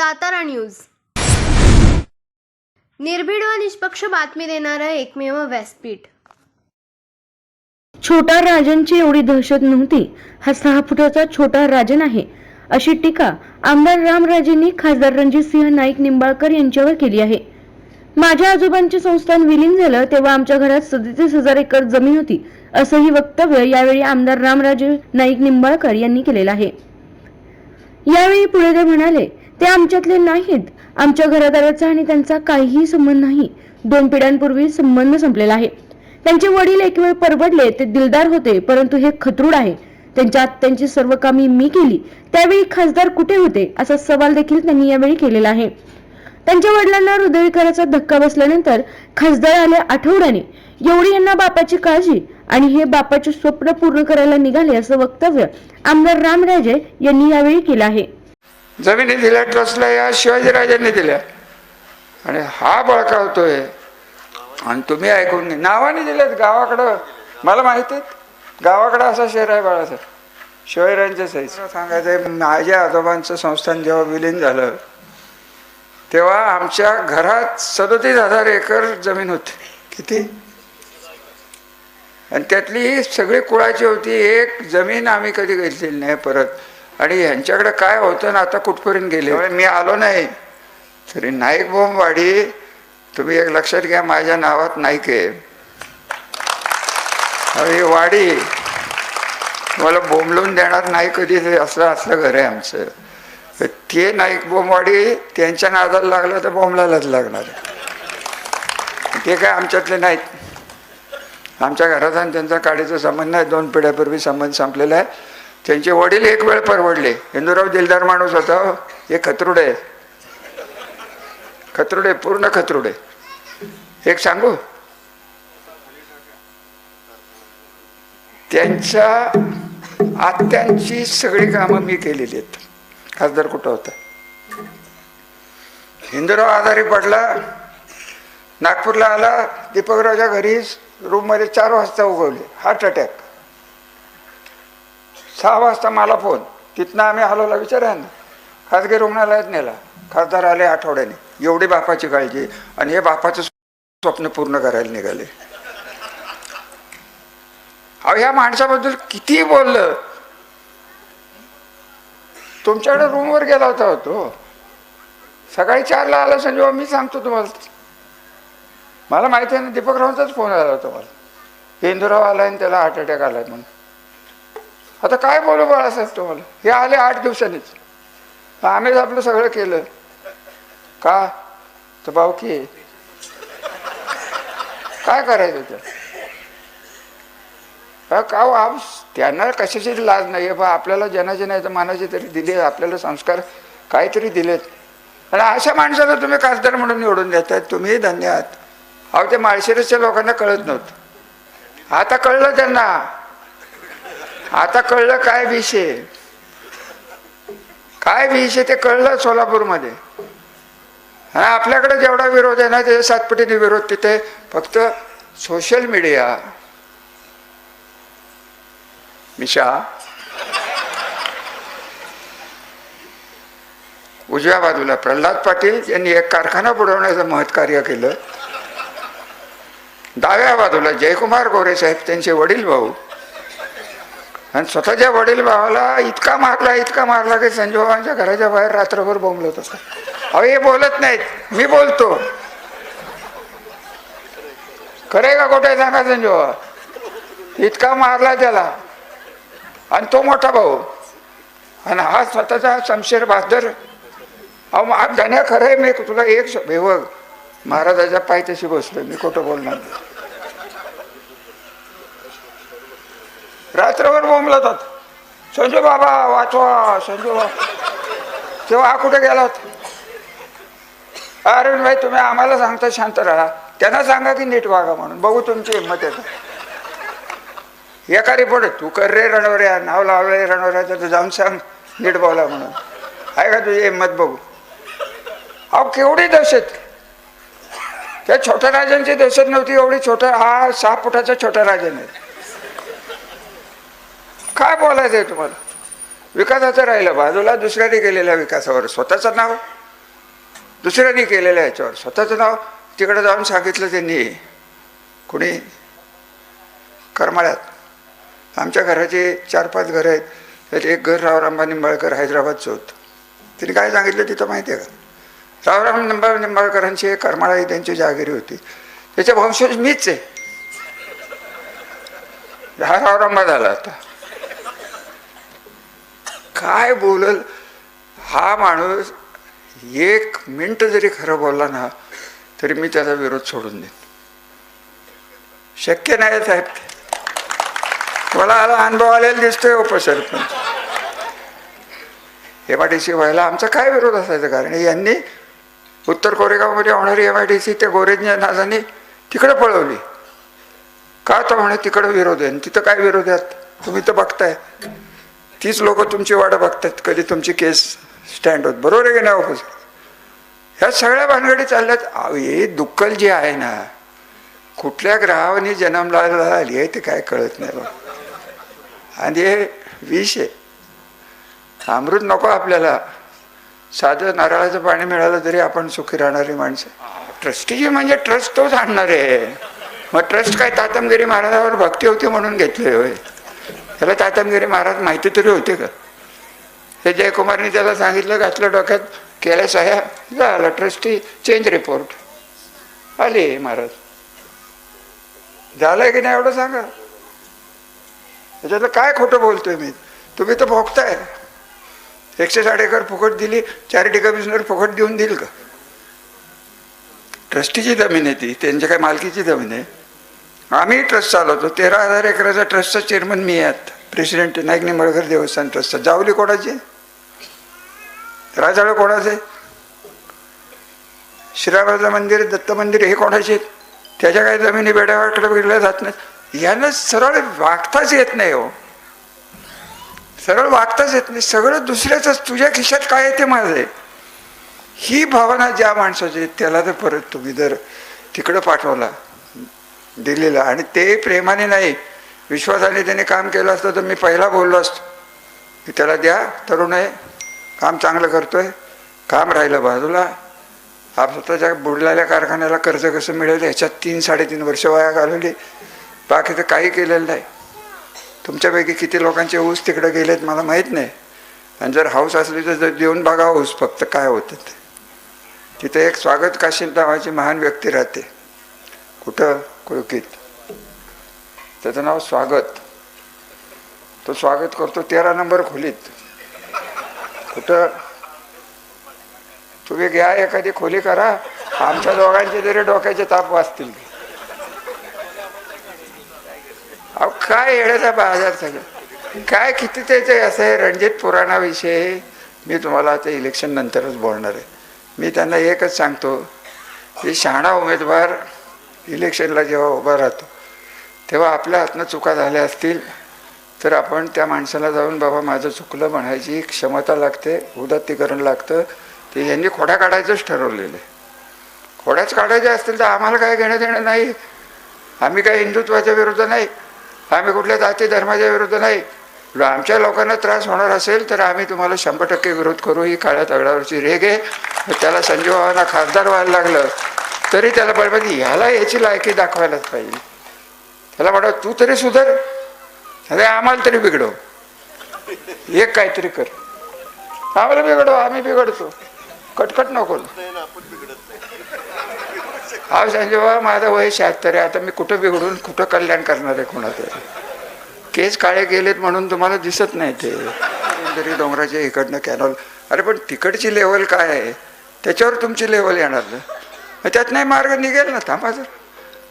Satara news. निर्भीड व निष्पक्ष बातमी देणारं एकमेव व्यासपीठ. छोटा राजनची एवढी दहशत नव्हती. हा सहा फुटाचा छोटा राजन आहे अशी टीका आमदार रामराजेंनी खासदार रणजितसिंह नाईक निंबाळकर यांच्यावर केली आहे. माझ्या आजोबांचे संस्थान विलीन झालं तेव्हा आमच्या घरात सदतीस हजार एकर जमीन होती असंही वक्तव्य यावेळी आमदार रामराजे नाईक निंबाळकर यांनी केलेलं आहे. यावेळी पुढे ते म्हणाले ते आमच्यातले नाहीत. आमच्या घरादाराचा आणि त्यांचा काहीही संबंध नाही. दोन पिढ्यांपूर्वी संबंध संपलेला आहे. त्यांचे वडील एक वेळ परवडले ते दिलदार होते परंतु हे खतरूड आहे. त्यांच्या त्यांची सर्व कामे मी केली. त्यावेळी खासदार कुठे होते असा सवाल देखील त्यांनी यावेळी केलेला आहे. त्यांच्या वडिलांना हृदयविकाराचा धक्का बसल्यानंतर खासदार आले आठवड्याने. एवढी यांना बापाची काळजी आणि हे बापाचे स्वप्न पूर्ण करायला निघाले असं वक्तव्य आमदार रामराजे यांनी यावेळी केलं आहे. जमिनी दिल्या ट्रस्टला या? शिवाजीराजांनी दिल्या. आणि हा बळकावतोय आणि तुम्ही ऐकून घे नावाने दिलेत गावाकडं. मला माहिती आहे गावाकडं असा शहर आहे बाळासाहेब. शिवाजीराजांच्या साईज सांगायचं आहे, माझ्या आजोबांचं संस्थान जेव्हा विलीन झालं तेव्हा आमच्या घरात सदोतीस हजार एकर जमीन होती. किती? आणि त्यातली सगळी कुळाची होती. एक जमीन आम्ही कधी घेतलेली नाही परत. आणि ह्यांच्याकडे काय होतं ना आता कुठपर्यंत गेले? मी आलो नाही. तरी नाईक बोंबवाडी तुम्ही एक लक्षात घ्या माझ्या नावात नाईक आहे. ही वाडी मला बोंबलून देणार नाही कधी असं असलं घर आहे आमचं. तर ते नाईक बोंबवाडी त्यांच्या नादाला लागलं तर बोंबलालाच लागणार. ते काय आमच्यातले नाहीत. आमच्या घरात आणि त्यांचा काडीचा संबंध नाही दोन पिढ्यापूर्वी संबंध संपलेला आहे. त्यांचे वडील एक वेळ परवडले. हिंदूराव दिलदार माणूस होता हो. हे. खतरुडे. खतरुडे पूर्ण खतरुडे. एक सांगू? त्यांच्या आत्यांची सगळी कामं मी केलेली आहेत. खासदार कुठं होता? हिंदूराव आजारी पडला. नागपूरला आला. दीपकरावच्या घरी रूममध्ये चार वाजता उगवले. Heart attack. सहा वाजता मला फोन. तिथनं आम्ही हलवला विचारा ना खाजगी रुग्णालयात नेला. खासदार आले आठवड्याने. एवढी बापाची काळजी. आणि हे बापाचं स्वप्न पूर्ण करायला निघाले. अहो ह्या माणसाबद्दल किती बोललं? तुमच्याकडे रूमवर गेला होता हो तो. सकाळी चारला आला संजय मी सांगतो तुम्हाला. मला माहिती आहे ना दीपकरावांचाच फोन आला होता मला. इंदुराव आला आणि त्याला हार्ट अटॅक आला म्हणून. आता काय बोलू बाळासाहेब तुम्हाला? हे आले आठ दिवसांनीच. आम्हीच आपलं सगळं केलं. का? तर भाऊ की? काय करायचं त्या का हो, आप त्यांना कशाची लाज नाही आहे? बा आपल्याला जनाचे नाही तर मानाचे तरी दिले आपल्याला संस्कार काहीतरी दिलेत. आणि अशा माणसाला तुम्ही खासदार म्हणून निवडून देतात तुम्ही धन्य आहात. अहो ते माळशिरसच्या लोकांना कळत नव्हतं. आता कळलं त्यांना. आता कळलं काय विषय काय विषय ते कळलं सोलापूरमध्ये. हा आपल्याकडे जेवढा विरोध आहे ना त्याच्या सातपटीने विरोध तिथे फक्त सोशल मीडिया मिशा. उजव्या बाजूला प्रल्हाद पाटील यांनी एक कारखाना बुडवण्याचं महत्कार्य केलं. डाव्या बाजूला जयकुमार गोरे साहेब त्यांचे वडील भाऊ आणि स्वतःच्या वडील भावाला इतका मारला इतका मारला की संजय घराच्या बाहेर रात्रभर बोंबलत असतात अहो हे बोलत नाहीत. मी बोलतो. खरंय का कुठे सांगा संजय इतका मारला त्याला. आणि तो मोठा भाऊ. आणि हा स्वतःचा शमशेर बहादर अहो मग गाण्या खरं आहे मी तुला एक श- बघ. महाराजाच्या पायथ्याशी बसलो मी खोटं बोलणार रात्रभर बोंबलत संजू बाबा वाचवा संजू बाबा तेव्हा हा कुठे गेला होता अरविंद भाई तुम्ही आम्हाला सांगता शांत राहा. त्यांना सांगा की नीट वागा म्हणून. बघू तुमची हिंमत आहे एका रिपोर्ट तू कर रे रणवऱ्या नाव लावलंय तर तू जाऊन सांग नीट बोला म्हणून. आहे का तुझी हिंमत बघू? अहो केवढी दहशत? त्या छोट्या राजांची दहशत नव्हती एवढी छोटा हा सहा फुटाचा छोटा राजन आहे काय बोलायचं आहे तुम्हाला? विकासाचं राहिलं बाजूला दुसऱ्याने केलेल्या विकासावर स्वतःचं नाव दुसऱ्याने केलेलं याच्यावर स्वतःचं नाव तिकडे जाऊन सांगितलं त्यांनी. कुणी? करमाळ्यात. आमच्या घराचे चार पाच घरं आहेत. त्यात एक घर रावराम निंबाळकर हैदराबादचं होतं तिने काय सांगितलं तिथं माहिती आहे का? रावराम निंबाळ निंबाळकरांची एक करमाळा ही त्यांची जहागिरी होती. त्याच्या वंशज मीच आहे. हा रावरांबा झाला आता. काय बोलल? हा माणूस एक मिनिट जरी खरं बोलला ना तरी मी त्याचा विरोध सोडून देईन. शक्य नाही साहेब. मला आला अनुभव आलेला दिसतोय उपसरपंच एम आय डी सी व्हायला आमचा काय विरोध असायचा? कारण यांनी उत्तर कोरेगावमध्ये होणारी एम आय डी सी त्या गोरेंच्या नादाने तिकडे पळवली. का तर म्हणे तिकडं विरोध आहे? आणि तिथं काय विरोध आहेत तुम्ही तर बघताय. तीच लोक तुमची वाट बघतात कधी तुमची केस स्टँड होत. बरोबर आहे की नाही ऑफिस ह्या सगळ्या भानगडी चालल्यात. हे दुक्कल जे आहे ना कुठल्या ग्रहाने जन्मला आली आहे ते काय कळत नाही बघ आणि हे विष आहे. अमृत नको आपल्याला. साधं नारळाचं पाणी मिळालं तरी आपण सुखी राहणारी माणसं ट्रस्टीची म्हणजे ट्रस्ट तोच आणणार. आहे मग ट्रस्ट काय तातमगिरी महाराजावर भक्ती होती म्हणून घेतले होय. त्याला तातमगिरी महाराज माहिती तरी होते का? हे जयकुमारने त्याला सांगितलं घातलं डोक्यात केल्या सह्या झालं ट्रस्टी चेंज रिपोर्ट आले महाराज. झालंय की नाही एवढं सांगा? त्याच्यातलं काय खोटं बोलतोय मी? तुम्ही तर भोगताय. एकशे साठ एकर फुकट दिली चॅरिटी कमिशनर फुकट देऊन देईल का? ट्रस्टीची जमीन आहे ती त्यांच्या काय मालकीची जमीन आहे? आम्ही ट्रस्ट चालवतो. तेरा हजार एकराचा ट्रस्टचा चेअरमन मी आहेत प्रेसिडेंट नाईक निंबाळकर देवस्थान ट्रस्टचा जावली कोणाची? राजाळ कोणाचे? श्रीरामाचं मंदिर दत्त मंदिर हे कोणाचे? आहेत त्याच्या काही जमिनी बेड्यावाकडे बिडल्या जात नाहीत यांना सरळ वागताच येत नाही हो. सरळ वागताच येत नाही. सगळं दुसऱ्याच तुझ्या खिशात काय आहे ते माझं? आहे ही भावना ज्या माणसाची त्याला तर परत तुम्ही जर तिकडं पाठवला. दिलेलं. आणि ते प्रेमाने नाही विश्वासाने त्याने काम केलं असतं तर मी पहिला बोललो असतो. की त्याला द्या तरुण आहे काम चांगलं करतोय काम राहिलं बाजूला. आप स्वतःच्या बुडलेल्या कारखान्याला कर्ज कसं मिळेल? ह्याच्यात तीन साडेतीन वर्ष वाया घालवली. बाकीचं काही केलेलं नाही. तुमच्यापैकी किती लोकांचे ऊस तिकडे गेलेत मला माहीत नाही. आणि जर हाऊस असली तर जर देऊन बघा ऊस फक्त काय होतं ते. तिथे एक स्वागत काशीद नावाची महान व्यक्ती राहते. कुठं? कुळकीत. त्याचं नाव स्वागत. तो स्वागत करतो तेरा नंबर खोलीत. कुठं? तुम्ही घ्या एखादी खोली करा. आमच्या दोघांचे जरी डोक्याचे ताप वाचतील. अहो काय येण्याचा बाजार सगळं? काय किती त्याचे असं आहे रणजित पुराणाविषयी मी तुम्हाला आता इलेक्शन नंतरच बोलणार आहे. मी त्यांना एकच सांगतो की शहाणा उमेदवार इलेक्शनला जेव्हा उभा राहतो तेव्हा आपल्या हातनं चुका झाल्या असतील तर आपण त्या माणसाला जाऊन बाबा माझं चुकलं म्हणायची क्षमता लागते उदात्तीकरण लागतं. ते यांनी खोड्या काढायचंच ठरवलेलं आहे. खोड्याच काढायच्या असतील तर आम्हाला काय घेणं देणं नाही. आम्ही काही हिंदुत्वाच्या विरुद्ध नाही. आम्ही कुठल्या जाती धर्माच्या विरुद्ध नाही. आमच्या लोकांना त्रास होणार असेल तर आम्ही तुम्हाला शंभर टक्के विरोध करू. ही काळ्या तगडावरची रेग आहे. त्याला संजीव खासदार व्हायला लागलं. तरी त्याला बरोबर ह्याला याची लायकी दाखवायलाच पाहिजे. त्याला म्हणा तू तरी सुधर. अरे आम्हाला तरी बिघडव. एक काहीतरी कर. आम्हाला बिघडव आम्ही बिघडतो. कटकट नको. हा संजय बाबा माझं वय शहात्तर आहे. आता मी कुठं बिघडून कुठं कल्याण करणार आहे कोणाचं? केस काळे गेलेत म्हणून तुम्हाला दिसत नाही ते. तरी डोंगराच्या इकडनं कॅनॉल. अरे पण तिकडची लेवल काय आहे? त्याच्यावर तुमची लेवल येणार ना. त्यात नाही मार्ग निघेल ना थांबा जर.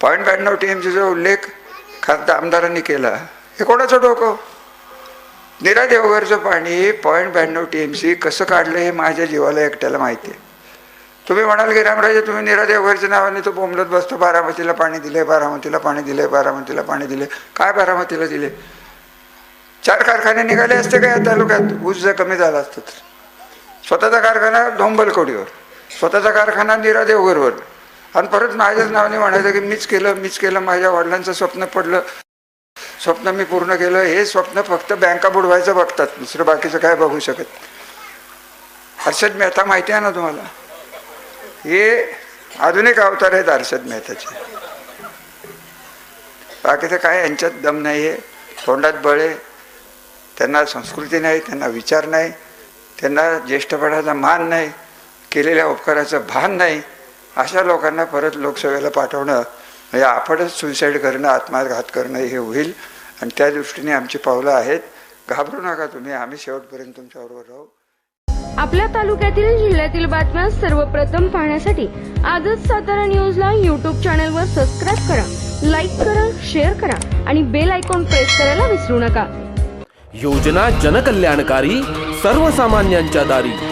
पॉईंट ब्याण्णव टी एमचा जो उल्लेख खासदार आमदारांनी केला. हे कोणाचं डोकं? निरा देवघरचं पाणी पॉईंट ब्याण्णव टी एम सी कसं काढलं हे माझ्या जीवाला एकट्याला माहिती आहे. तुम्ही म्हणाल की रामराजे तुम्ही निरा देवघरच्या नावाने तो बोंबलत बसतो. बारामतीला पाणी दिले बारामतीला पाणी दिले बारामतीला पाणी दिले काय बारामतीला दिले चार कारखाने निघाले असते का या तालुक्यात? ऊस जर कमी झाला असतं तर. स्वतःचा कारखाना धोंबलकोडीवर स्वतःचा कारखाना निरा देवघरवर आणि परत माझ्याच नावाने म्हणायचं की मीच केलं मीच केलं माझ्या वडिलांचं स्वप्न पडलं. स्वप्न मी पूर्ण केलं. हे स्वप्न फक्त बँका बुडवायचं बघतात. दुसरं बाकीचं काय बघू शकत हर्षद मेहता माहिती आहे ना तुम्हाला? हे अजून एक अवतार आहेत हर्षद मेहताचे. बाकीचं काय यांच्यात दम नाही आहे तोंडात बळ आहे. त्यांना संस्कृती नाही त्यांना विचार नाही. त्यांना ज्येष्ठपणाचा मान नाही. केलेल्या उपकाराचं भान नाही अशा लोकांना परत लोकसभेला पाठवणं म्हणजे आपणच सुसाईड करणं आत्मघात करणं हे होईल. आणि त्या दृष्टीने आमची पावलं आहेत. घाबरू नका तुम्ही आम्ही शेवटपर्यंत तुमच्याबरोबर राहू. आपल्या तालुक्यातील जिल्ह्यातील बातम्या सर्वप्रथम पाहण्यासाठी आजच सातारा न्यूजला यूट्यूब चॅनलवर सबस्क्राईब करा लाईक करा शेअर करा आणि बेल आयकॉन प्रेस करायला विसरू नका. योजना जनकल्याणकारी सर्वसामान्यांच्या दारी.